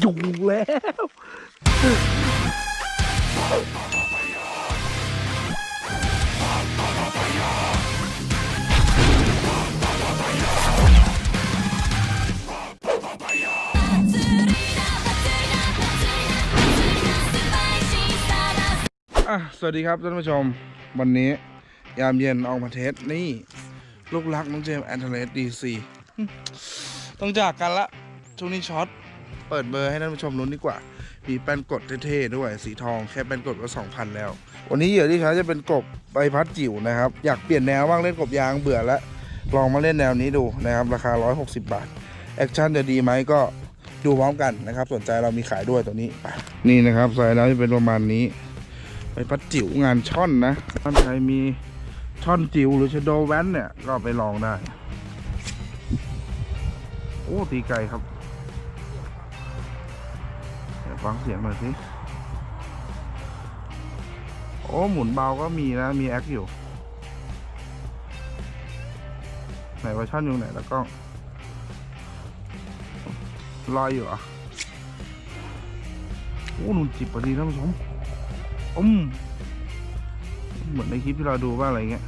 อยู่แล้ว อะ สวัสดีครับท่านผู้ชม วันนี้ยามเย็นออกมาเทส นี่ ลูกรักน้องเจมส์แอนเทเลสดีซี ต้องจากกันละ ช่วงนี้ช็อต เปิดเบอร์ให้ท่านผู้ชมลุ้นดีกว่า มีแป้นกดเท่ๆด้วยสีทองแค่แป้นกดก็2,000 แล้ว วันนี้เหยื่อที่ใช้จะเป็นกบใบพัดจิ๋วนะครับ อยากเปลี่ยนแนวบ้างเล่นกบยางเบื่อแล้วลองมาเล่นแนวนี้ดูนะครับราคา 160 บาทแอคชั่นจะดีไหมก็ดูพร้อมกันนะครับ สนใจเรามีขายด้วยตัวนี้นี่นะครับสายแล้วจะเป็นประมาณนี้ไปพัดจิ๋วงานช่อนนะท่านใครมีช่อนจิ๋วหรือชโดแวนเนี่ยก็ไปลองได้ โอ้ตีไกลครับ ฟังเสียงหน่อยสิ โอ้ หมุนเบาก็มีนะ มีแอคอยู่ ไหนเว่าช่อนอยู่ไหนแล้วก็ลอยอยู่เหรอะโอ้หนุนจิบพอดีท่านผู้ชมอืมเหมือนในคลิปที่เราดูว่าอะไรเงี้ย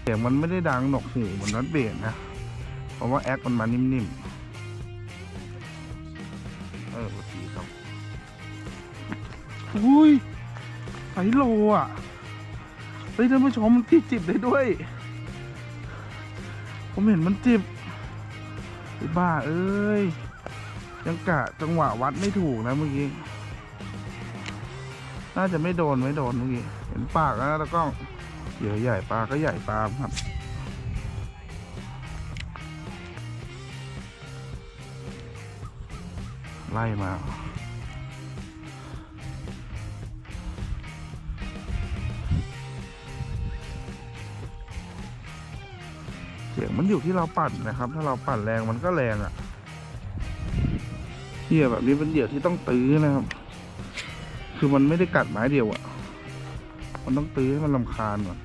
เสียงมันไม่ได้ดังหนกหูเหมือนนัดเบสนะ เพราะว่าแอคมันมานิ่มๆ อุ้ยไฟโลอะเฮ้ยท่านผู้ชมมันที่จิบได้ด้วย ผมเห็นมันจิบไอ้บ้าเอ้ย ยังกะจังหวะวัดไม่ถูกนะเมื่อกี้ น่าจะไม่โดนไม่โดนเมื่อกี้ เห็นปากนะแล้วก็เหยื่อใหญ่ปลาก็ใหญ่ปลาครับไล่มา ยงมันอยู่ที่เราปั่นนะครับ ถ้าเราปั่นแรงมันก็แรงอะ่ะเหยื่อแบบนี้เป็นเหยื่อที่ต้องตื้อนะครับ คือมันไม่ได้กัดไม้เดียวอะ่ะ มันต้องตื้อให้มันลำคาญก่อน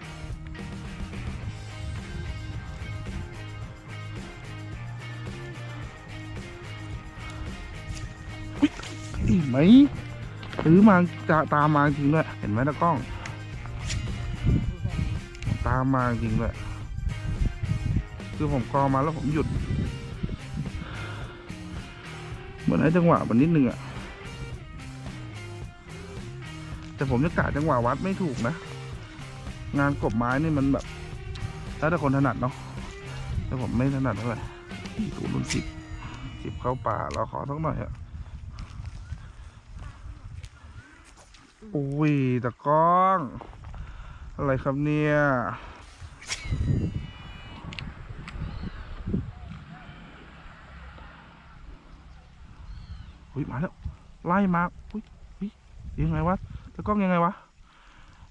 อุ๊ยเห็นไหมตื้อมาจะตามมาจริงด้วยเห็นไหมตะกล้อง ตามมาจริงด้วย คือผมกอมาแล้วผมหยุด เหมือนให้จังหวะมันนิดนึงอะแต่ผมจะกะจังหวะวัดไม่ถูกนะ งานกบไม้นี่มันแบบแล้วแต่คนถนัดเนาะแต่ผมไม่ถนัดเท่าไหร่ถูรุ่นสิบสิบเข้าป่าเราขอสักหน่อยอะอุ้ยตะก้อง อะไรครับเนี่ย อุ้ยมาแล้วไล่มาอุ้ยอุ้ยยังไงวะตะกล้องยังไงวะ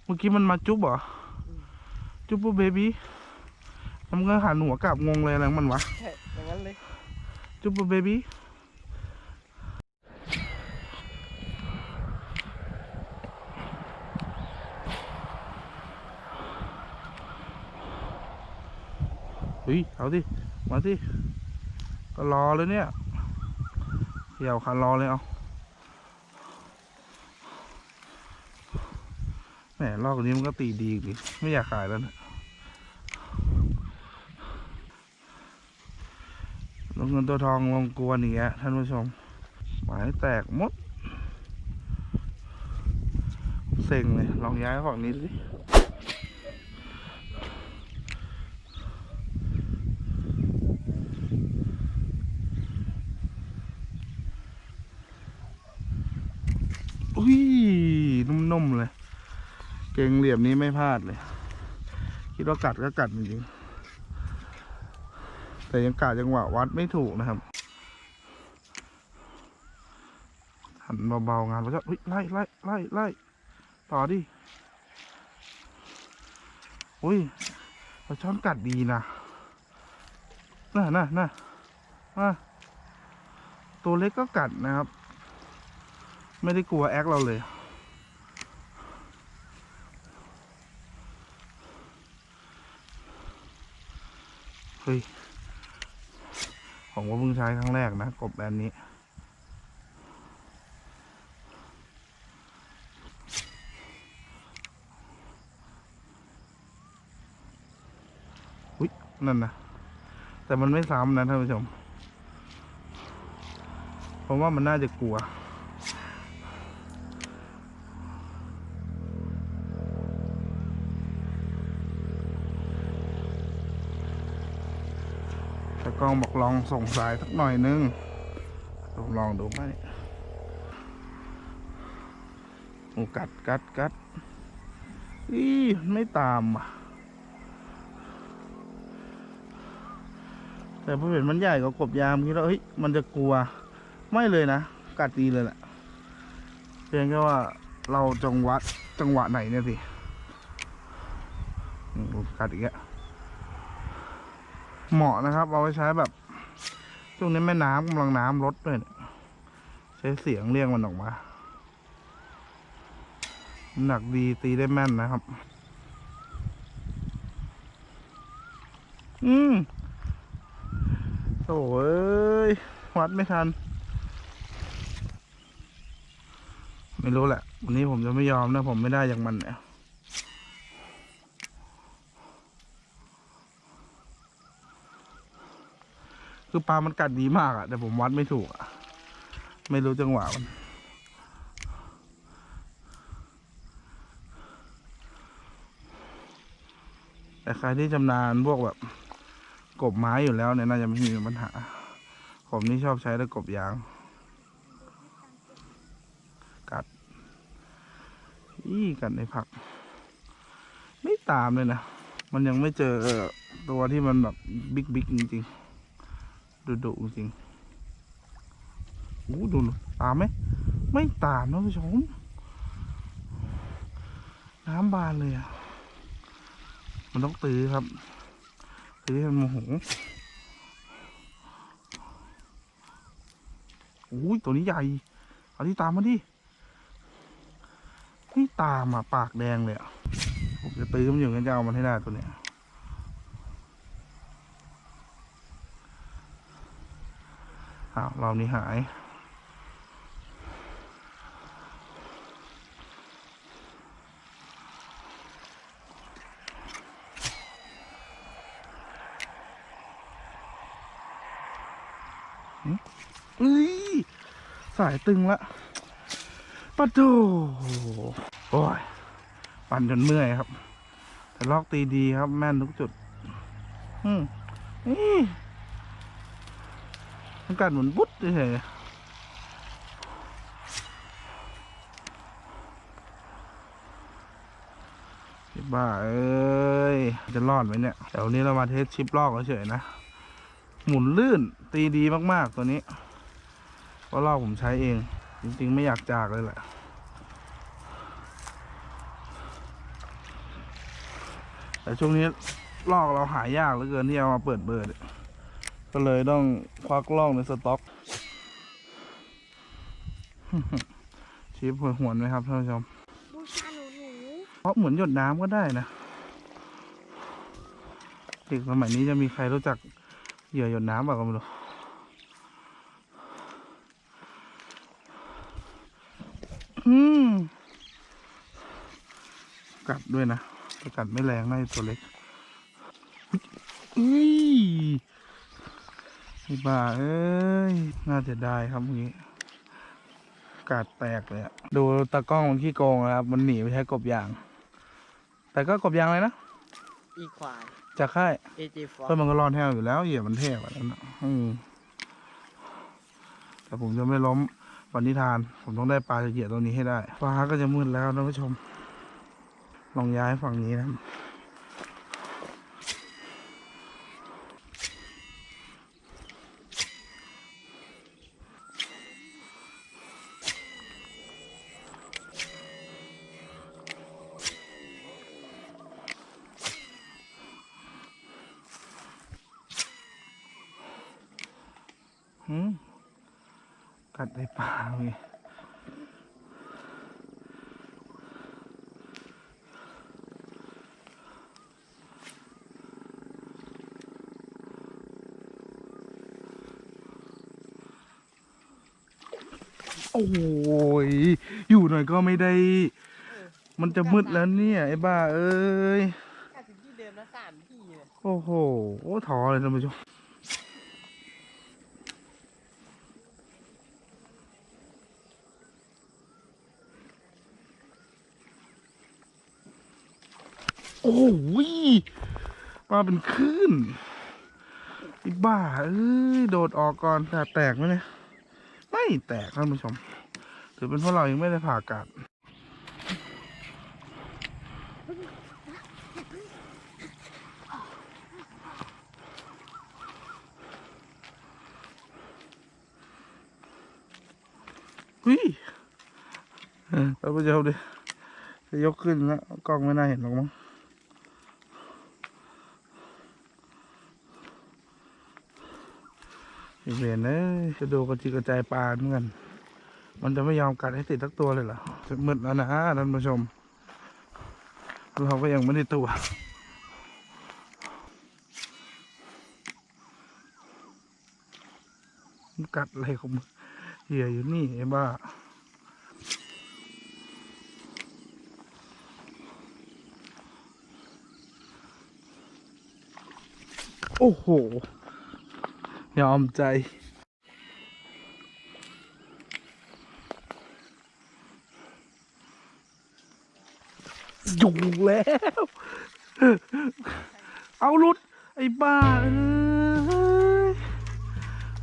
เมื่อกี้มันมาจุ๊บเหรอจุ๊บปุ๊บเบบี้แล้วมันก็หันหัวกลับงงเลยอะไรของมันวะใช่อย่างนั้นเลยจุ๊บปุ๊บเบบี้เฮ้ยเอาดิมาสิก็รอเลยเนี่ย เขี่ยวคันรอเลยเอาแหมลอกนี้มันก็ตีดีดิไม่อยากขายแล้วนะลงเงินตัวทองลงกวนอย่างเงี้ยท่านผู้ชมหมายแตกมด เซ็งเลย ลองย้ายฝั่งนี้สิอุ้ย นุ่มๆเลย เก่งเหลี่ยมนี้ไม่พลาดเลย คิดว่ากัดก็กัดจริงๆแต่ยังกาจังหวะวัดไม่ถูกนะครับหันเบาๆงานแล้วก็ไล่ไล่ไล่ไล่ต่อดิอุ้ยปลาช่อนกัดดีนะน่ะน่ะน่ะน่ะตัวเล็กก็กัดนะครับ ไม่ได้กลัวแอคเราเลย เฮ้ย ผมก็เพิ่งใช้ครั้งแรกนะ กบแบรนด์นี้ยนั่นนะแต่มันไม่ซ้ำนะท่านผู้ชม ผมว่ามันน่าจะกลัว กล้องบอกลองส่งสายสักหน่อยนึงผมลองดูไหมโอ้กัดกัดกัดอีไม่ตามอะ แต่พอเห็นมันใหญ่กว่ากบยามคิดว่าเฮ้ยมันจะกลัว ไม่เลยนะ กัดดีเลยแหละเพียงแค่ว่าเราจังหวะจังหวะไหนเนี่ยสิกัดอีกแล้ว เหมาะนะครับ เอาไว้ใช้แบบช่วงนี้แม่น้ำกำลังน้ำลดด้วยเนี่ยใช้เสียงเรียกมันออกมาหนักดีตีได้แม่นนะครับ อืมโถ่เอ้ยวัดไม่ทัน ไม่รู้แหละ วันนี้ผมจะไม่ยอมนะ ผมไม่ได้อย่างมันเนี่ย คือปลามันกัดดีมากอะแต่ผมวัดไม่ถูกอะไม่รู้จังหวะมันแต่ใครที่ชำนาญพวกแบบ กบไม้อยู่แล้วเนี่ยน่าจะไม่มีปัญหา ผมนี่ชอบใช้ต่กบยาง กัดอี้กัดในผัก ไม่ตามเลยนะ มันยังไม่เจอตัวที่มันแบบบิ๊กบิ๊กจริงๆ ดุดุจริงอู้ดูดูตามไหมไม่ตามนะผู้ชม น้ำบานเลยอะ มันต้องตื้อครับ ตื้อให้มันโมโหอุ้ยตัวนี้ใหญ่เอาที่ตามมาดิไม่ตามอะ ปากแดงเลยอะผมจะตื้อมันอยู่งั้นจะเอามันให้ได้ตัวเนี้ย อ้าวรอบนี้หายอ้ย สายตึงละปะโถโอ้ย ปั่นจนเมื่อยครับ แต่ลอกตีดีครับ แม่นทุกจุด อืมนี่ มันกัดเหมือนบุ๊ดเฉยๆไอ้บ้าเอ้ย จะรอดไหมเนี่ยแต่วันนี้เรามาเทสชิปลอกเฉยๆนะ หมุนลื่นตีดีมากๆตัวนี้เพราะลอกผมใช้เอง จริง ๆ ไม่อยากจากเลยแหละแต่ช่วงนี้ลอกเราหายากเหลือเกินที่เอามาเปิดเบอร์เนี่ย ก็เลยต้องควักลอกในสต็อกชิปหวนไหมครับท่านผู้ชมบูชาหนูหนูเพราะเหมือนหยดน้ำก็ได้นะเด็กสมัยนี้จะมีใครรู้จักเหยื่อหยดน้ำบ้างก็ไม่รู้อืมกัดด้วยนะแต่กัดไม่แรงนะตัวเล็กอุ้ยไอ้บ้าเอ้ย น่าจะได้ครับเมื่อกี้กัดแตกเลยอะดูตากล้องมันขี้โกงนะครับ มันหนีไปใช้กบยาง แต่ก็กบยางเลยนะ อีควายจากค่ายเอเจฟอเพื่อนมันก็รอดแห้วอยู่แล้วเหยียบมันเทพแบบนั้นนะอืมแต่ผมจะไม่ล้มวันนิทาน ผมต้องได้ปลาจะเหยียบตัวนี้ให้ได้ ฟ้าก็จะมืดแล้วท่านผู้ชม ลองย้ายฝั่งนี้นะหืม กัดได้ปลาเว้ยโอ้ย อยู่หน่อยก็ไม่ได้ มันจะมืดแล้วเนี่ย ไอ้บ้าเอ้ย กลับถึงที่เดิมแล้วสามที่เลย โอ้โห โอ้ถอเลยท่านผู้ชม อ้โหมาเป็นคลื่นอ้บ้า เอ้ย โดดออกก่อนแต่แตกไหมเนี่ย ไม่แตกท่านผู้ชม ถือเป็นเพราะเรายังไม่ได้ผ่ากาศหุ้ยเออท่านผู้ชมดิจะยกขึ้นแล้วกล้องไม่น่าเห็นหรอกมั้ง อีเวนเอ้ยจะดูกระจิกกระจายปลาเหมือนกัน มันจะไม่ยอมกัดให้ติดทักตัวเลยเหรอจะมืดแล้วนะท่านผู้ชม เราก็ยังไม่ได้ตัวกัดอะไรของมึงเหยื่ออยู่นี่ไอ้บ้าโอ้โห ยอมใจ อยู่แล้ว เอาหลุด ไอ้บ้าเอ้ย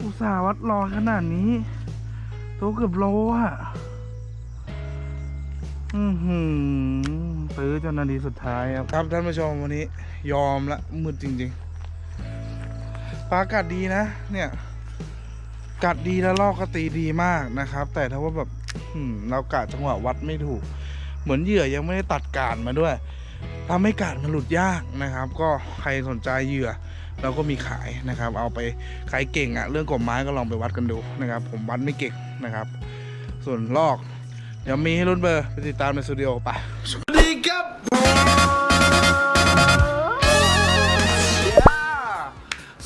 อุตส่าห์วัดรอขนาดนี้ ตัวเกือบโลอะ อือหือซื้อจนนาทีสุดท้ายครับ ครับท่านผู้ชมวันนี้ ยอมละมืดจริง ๆ ปลากัดดีนะ เนี่ย กัดดีแล้วลอกก็ตีดีมากนะครับ แต่ถ้าว่าแบบเรากะจังหวะวัดไม่ถูก เหมือนเหยื่อยังไม่ได้ตัดการมาด้วยทำให้การมันหลุดยากนะครับ ก็ใครสนใจเหยื่อเราก็มีขายนะครับ เอาไปใครเก่งอะเรื่องกบไม้ก็ลองไปวัดกันดูนะครับ ผมวัดไม่เก่งนะครับ ส่วนลอก เดี๋ยวมีให้รุ่นเบอร์ไปติดตามในสตูดิโอไป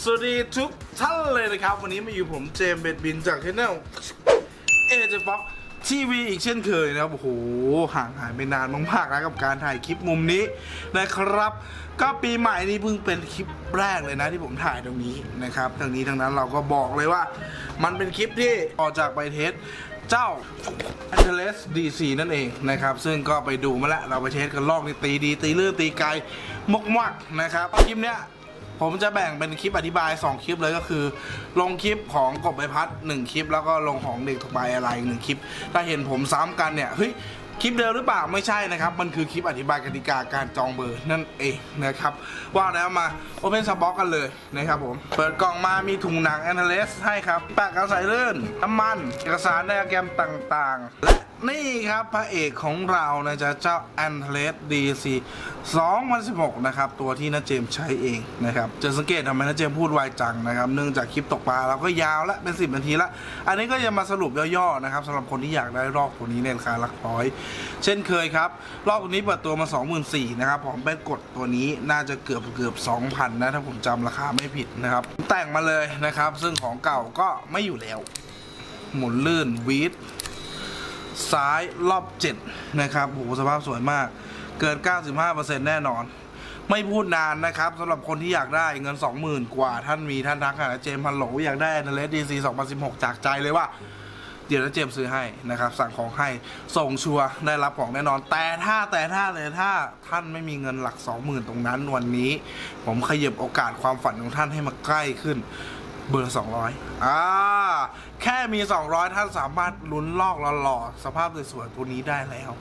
สวัสดีทุกท่านเลยนะครับ วันนี้มาอยู่ผมเจมส์เบดบินจากช anel เอเจฟ็อกทีวีอีกเช่นเคยนะครับ โอ้โห ห่างหายไปนานมากๆนะกับการถ่ายคลิปมุมนี้นะครับ ก็ปีใหม่นี้เพิ่งเป็นคลิปแรกเลยนะที่ผมถ่ายตรงนี้นะครับทั้งนี้ทั้งนั้นเราก็บอกเลยว่า มันเป็นคลิปที่ออกจากไปเทสเจ้า a n t e l e s DC นั่นเองนะครับ ซึ่งก็ไปดูมาแล้ว เราไปเทสกันลอกนี่ตีดี ตีเลื่นตีไกลมกมักนะครับคลิปเนี้ย ผมจะแบ่งเป็นคลิปอธิบาย 2 คลิปเลยก็คือ ลงคลิปของกบใบพัด 1 คลิป แล้วก็ลงของเด็กถูกใบอะไรอีกหนึ่งคลิป ถ้าเห็นผมซ้ำกันเนี่ยเฮ้ยคลิปเดิมหรือเปล่าไม่ใช่นะครับ มันคือคลิปอธิบายกติกาการจองเบอร์นั่นเองนะครับว่าแล้วมาโอเพนสบ็อกกันเลยนะครับผม เปิดกล่องมามีถุงหนังแอนเทเลสให้ครับแปะกันใส่เลื่อนน้ำมัน เอกสารไดอะแกรมต่างๆ และ นี่ครับพระเอกของเรานะจ๊ะเจ้า a n t e l e s DC 2016 นะครับ ตัวที่นาเจมใช้เองนะครับ จะสังเกตทำไมนาเจมพูดไวจังนะครับ เนื่องจากคลิปตกปลาเราก็ยาวล้วเป็น 10 นาทีละ อันนี้ก็จะมาสรุปย่อๆนะครับสำหรับคนที่อยากได้รอบตัวนี้ในราคาหลักร้อย เช่นเคยครับ รอบตัวนี้เปิดตัวมา 24,000นะครับผมเป็นกดตัวนี้น่าจะเกือบเกือบ2,000นะถ้าผมจำราคาไม่ผิดนะครับแต่งมาเลยนะครับ ซึ่งของเก่าก็ไม่อยู่แล้ว หมุนลื่นวีด ซ้ายรอบ7นะครับโหสภาพสวยมาก เกิน 95%แน่นอน ไม่พูดนานนะครับสำหรับคนที่อยากได้เงิน 20,000 กว่า ท่านมีท่านทักหาเจมพันโหลอยากได้นเลสดีซี2016 จากใจเลยว่า เดี๋ยวนะเจม์ซื้อให้นะครับ สั่งของให้ส่งชัวร์ได้รับของแน่นอน แต่ถ้าแต่ถ้าเลยถ้าท่านไม่มีเงินหลัก 20,000 ตรงนั้นวันนี้ ผมขยับโอกาสความฝันของท่านให้มาใกล้ขึ้น เบอร์ 200 อ่า แค่มี 200 ท่านสามารถลุ้นลอกหล่อๆสภาพสวยๆตัวนี้ได้แล้ว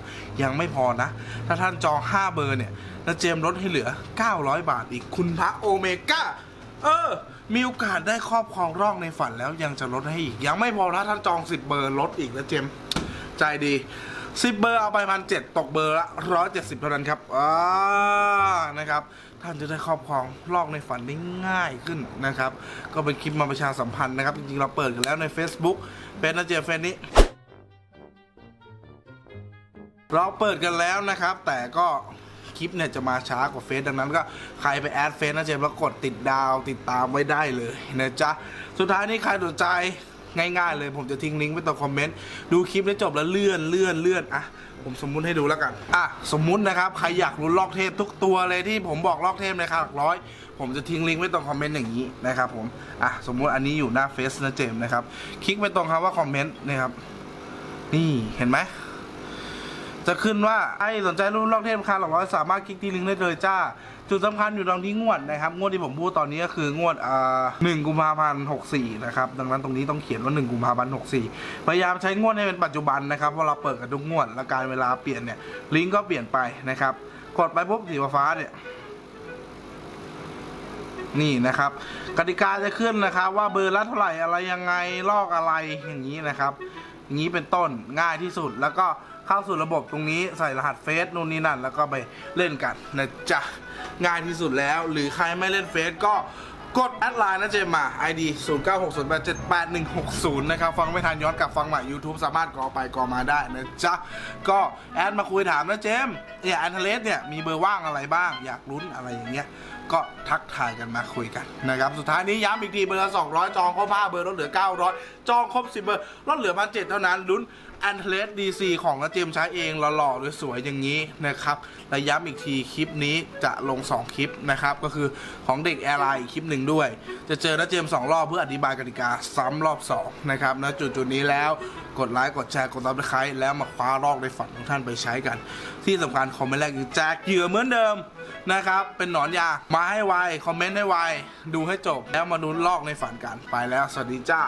ยังไม่พอนะ ถ้าท่านจอง 5 เบอร์เนี่ยแล้วเจมลดให้เหลือ 900 บาทอีกคุณพระโอเมก้า เออ มีโอกาสได้ครอบครองร่องในฝันแล้วยังจะลดให้อีก ยังไม่พอถ้าท่านจอง 10 เบอร์ลดอีกนะเจม ใจดี10เบอร์เอาไปพันเจ็ดตกเบอร์ละ170เท่านั้นครับอ่านะครับ ท่านจะได้ครอบครองลอกในฝันได้ง่ายขึ้นนะครับ ก็เป็นคลิปมาประชาสัมพันธ์นะครับ จริงๆ เราเปิดกันแล้วใน Facebook เป็นนะเจมส์เฟนนี้เราเปิดกันแล้วนะครับ แต่ก็คลิปเนี่ยจะมาช้ากว่าเฟซดังนั้นก็ใครไปแอดเฟซนะเจมส์แล้วกดติดดาวติดตามไว้ได้เลยนะจ๊ะ สุดท้ายนี้ใครสนใจ ง่ายๆเลยผมจะทิ้งลิงก์ไว้ตรงคอมเมนต์ดูคลิปแล้วจบแล้วเลื่อนเลื่อนเลื่อนอะผมสมมุติให้ดูแล้วกัน อะ สมมุตินะครับ ใครอยากรู้ลอกเทพทุกตัวเลยที่ผมบอกลอกเทพในราคาหลักร้อย ผมจะทิ้งลิงก์ไว้ตรงคอมเมนต์อย่างนี้นะครับผม อะ สมมุติอันนี้อยู่หน้าเฟซนะเจมส์นะครับ คลิกไปตรงคำว่าคอมเมนต์นะครับ นี่เห็นไหม จะขึ้นว่าไอ้สนใจรุ่นลอกเทพคาหลอกร้อยสามารถคลิกที่ลิงก์ได้เลยจ้า จุดสำคัญอยู่ตรงที่งวดนะครับ งวดที่ผมพูดตอนนี้ก็คืองวดอ่าหนึ่งกุมภาพันธ์หกสี่นะครับ ดังนั้นตรงนี้ต้องเขียนว่าหนึ่งกุมภาพันธ์หกสี่พยายามใช้งวดให้เป็นปัจจุบันนะครับเพราะเราเปิดกันทุกงวด และการเวลาเปลี่ยนเนี่ย ลิงก์ก็เปลี่ยนไปนะครับ กดไปปุ๊บสีฟ้าเนี่ยนี่นะครับกติกาจะขึ้นนะครับ ว่าเบอร์ละเท่าไหร่อะไรยังไงลอกอะไรอย่างนี้นะครับ อย่างนี้เป็นต้นง่ายที่สุด แล้วก็เข้าสู่ระบบตรงนี้ใส่รหัสเฟซนู่นนี่นั่น แล้วก็ไปเล่นกันนะจ๊ะง่ายที่สุดแล้ว หรือใครไม่เล่นเฟซก็กดแอดไลน์นะเจมมา ID 0 9 6 0 8 7 8 1 6 0 นะครับ ฟังไม่ทันย้อนกลับฟังใหม่ YouTube สามารถกอไปกอมาได้นะจ๊ะ ก็แอดมาคุยถามนะเจมเนี่ยแอนเทเลสเนี่ย มีเบอร์ว่างอะไรบ้าง อยากลุ้นอะไรอย่างเงี้ย ก็ทักทายกันมาคุยกันนะครับสุดท้ายนี้ย้ำอีกทีเบอร์ละ200 จองครบ5เบอร์ลดเหลือ 900 จองครบ 10 เบอร์ลดเหลือมา7เท่านั้นลุ้น อนเทเลสดีซีของนะเจมใช้เองหล่อๆสวยๆอย่างนี้นะครับและย้ำอีกทีคลิปนี้จะลง 2 คลิปนะครับ ก็คือของเด็กแอร์ไลน์อีกคลิปหนึ่งด้วย จะเจอนะเจมสองรอบเพื่ออธิบายกติกาซ้ำรอบ 2 นะครับณจุดๆนี้แล้วกดไลค์กดแชร์กดซับสไครต์แล้วมาคว้ารอกในฝันของท่านไปใช้กัน ที่สำคัญคอมเมนต์แรกคือแจกเหยื่อเหมือนเดิมนะครับเป็นหนอนยามาให้ไวคอมเมนต์ให้ไวดูให้จบแล้วมาลุ้นลอกในฝันกันไปแล้วสวัสดีจ้า